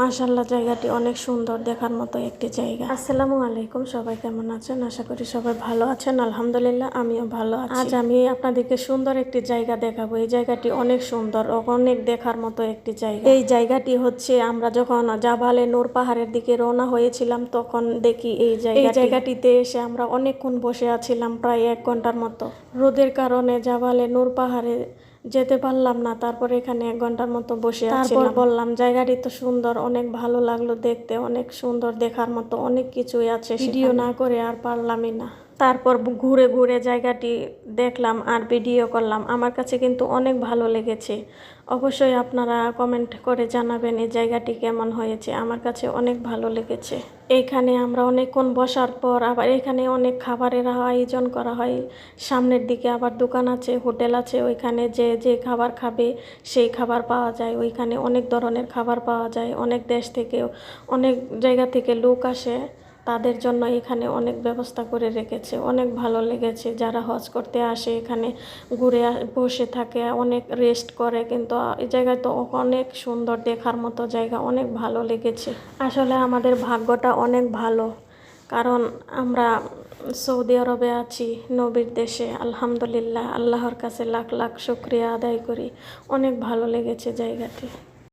মাশাল্লাহ জায়গাটি অনেক সুন্দর দেখার মতো একটি জায়গা। আসসালামু আলাইকুম সবাই কেমন আছেন? আশা করি সবাই ভালো আছেন। আলহামদুলিল্লাহ আমিও ভালো আছি। আজ আমি আপনাদেরকে সুন্দর একটি জায়গা দেখাবো। এই জায়গাটি অনেক সুন্দর অনেক দেখার মতো একটি জায়গা। এই জায়গাটি হচ্ছে আমরা যখন জাবালে নূর পাহাড়ের দিকে রওনা হয়েছিলাম তখন দেখি এই জায়গা এই জায়গাটিতে এসে আমরা অনেকক্ষণ বসে আছিলাম প্রায় এক ঘণ্টার মতো। রোদের কারণে জাবালে নূর পাহাড়ে যেতে পারলাম না। তারপর এখানে এক ঘণ্টার মতো বসে তারপর বললাম জায়গাটি তো সুন্দর অনেক ভালো লাগল দেখতে অনেক সুন্দর দেখার মতো অনেক কিছুই আছে ভিডিও না করে আর পারলামই না। তারপর ঘুরে ঘুরে জায়গাটি দেখলাম আর ভিডিও করলাম। আমার কাছে কিন্তু অনেক ভালো লেগেছে। অবশ্যই আপনারা কমেন্ট করে জানাবেন এই জায়গাটি কেমন হয়েছে। আমার কাছে অনেক ভালো লেগেছে। এইখানে আমরা অনেকক্ষণ বসার পর আবার এখানে অনেক খাবারের আয়োজন করা হয়। সামনের দিকে আবার দোকান আছে, হোটেল আছে। ওইখানে যে যে খাবার খাবে সেই খাবার পাওয়া যায়। ওইখানে অনেক ধরনের খাবার পাওয়া যায়। অনেক দেশ থেকে, অনেক জায়গা থেকে লোক আসে। তাদের জন্য এখানে অনেক ব্যবস্থা করে রেখেছে। অনেক ভালো লেগেছে। যারা হজ করতে আসে, এখানে ঘুরে বসে থাকে, অনেক রেস্ট করে। কিন্তু এই জায়গায় তো অনেক সুন্দর, দেখার মতো জায়গা। অনেক ভালো লেগেছে। আসলে আমাদের ভাগ্যটা অনেক ভালো। কারণ, আমরা সৌদি আরবে আছি, নবীর দেশে। আলহামদুলিল্লাহ, আল্লাহর কাছে লাখ লাখ শুক্রিয়া আদায় করি। অনেক ভালো লেগেছে জায়গাটি।